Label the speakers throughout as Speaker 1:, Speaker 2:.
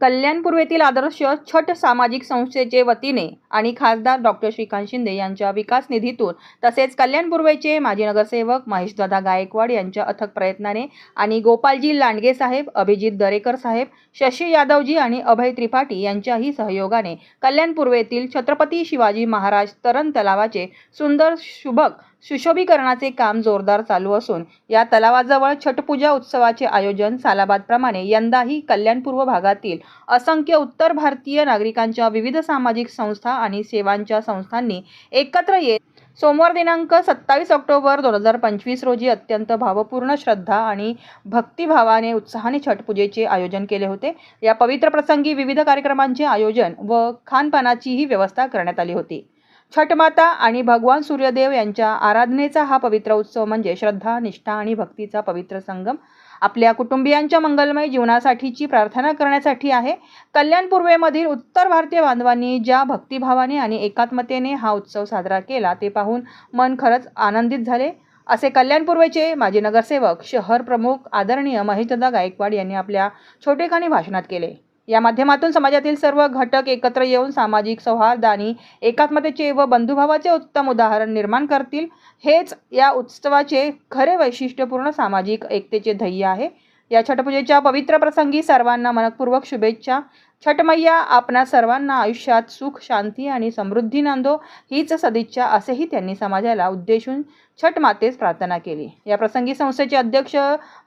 Speaker 1: कल्याण पूर्वेतील आदर्श छठ सामाजिक संस्थेचे वतीने आणि खासदार डॉक्टर श्रीकांत शिंदे यांच्या विकास निधीतून तसेच कल्याण पूर्वेचे माजी नगरसेवक महेशदादा गायकवाड यांच्या अथक प्रयत्नाने आणि गोपालजी लांडगे साहेब अभिजित दरेकर साहेब शशी यादवजी आणि अभय त्रिपाठी यांच्याही सहयोगाने कल्याण पूर्वेतील छत्रपती शिवाजी महाराज तरण तलावाचे सुंदर शुभक सुशोभीकरणाचे काम जोरदार चालू असून या तलावाजवळ छटपूजा उत्सवाचे आयोजन सालाबादप्रमाणे यंदाही कल्याणपूर्व भागातील असंख्य उत्तर भारतीय नागरिकांच्या विविध सामाजिक संस्था आणि सेवांच्या संस्थांनी एकत्र येत सोमवार दिनांक सत्तावीस ऑक्टोबर दोन हजार पंचवीस रोजी अत्यंत भावपूर्ण श्रद्धा आणि भक्तिभावाने उत्साहाने छटपूजेचे आयोजन केले होते. या पवित्र प्रसंगी विविध कार्यक्रमांचे आयोजन व खानपानाचीही व्यवस्था करण्यात आली होती. छठमाता आणि भगवान सूर्यदेव यांच्या आराधनेचा हा पवित्र उत्सव म्हणजे श्रद्धा निष्ठा आणि भक्तीचा पवित्र संगम. आपल्या कुटुंबियांच्या मंगलमय जीवनासाठीची प्रार्थना करण्यासाठी आहे. कल्याण पूर्वेमधील उत्तर भारतीय बांधवांनी ज्या भक्तिभावाने आणि एकात्मतेने हा उत्सव साजरा केला ते पाहून मन खरंच आनंदित झाले. असे कल्याण पूर्वेचे माजी नगरसेवक शहर प्रमुख आदरणीय महेशदा गायकवाड यांनी आपल्या छोटेखानी भाषणात केले. या माध्यमातून समाजातील सर्व घटक एकत्र येऊन सामाजिक सौहार्द आणि एकात्मतेचे व बंधुभावाचे उत्तम उदाहरण निर्माण करतील. हेच या उत्सवाचे खरे वैशिष्ट्यपूर्ण सामाजिक एकतेचे ध्येय आहे. या छटपूजेच्या पवित्र प्रसंगी सर्वांना मनपूर्वक शुभेच्छा. छठमय्या आपणा सर्वांना आयुष्यात सुख शांती आणि समृद्धी नांदो हीच सदिच्छा असेही त्यांनी समाजाला उद्देशून छठ मातेस प्रार्थना केली. या प्रसंगी संस्थेचे अध्यक्ष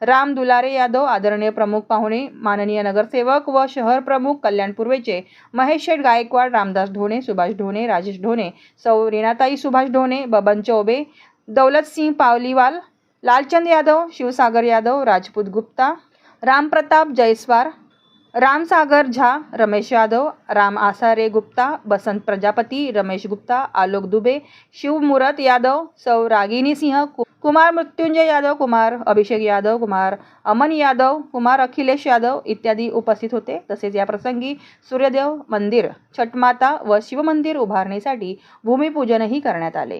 Speaker 1: राम दुलारे यादव आदरणीय प्रमुख पाहुणे माननीय नगरसेवक व शहर प्रमुख कल्याण पूर्वेचे महेश शेठ गायकवाड रामदास ढोणे सुभाष ढोणे राजेश ढोणे सौ रेणाताई सुभाष ढोणे बबन चौबे दौलतसिंग पावलीवाल लालचंद यादव शिवसागर यादव राजपूत गुप्ता रामप्रताप जयस्वार रामसागर झा रमेश यादव राम आसारे गुप्ता बसंत प्रजापती रमेश गुप्ता आलोक दुबे शिवमुरत यादव सौ रागिनी सिंह कु- कुमार मृत्युंजय यादव कुमार अभिषेक यादव कुमार अमन यादव कुमार अखिलेश यादव इत्यादी उपस्थित होते. तसेच या प्रसंगी सूर्यदेव मंदिर छठमाता व शिवमंदिर उभारणीसाठी भूमिपूजनही करण्यात आले.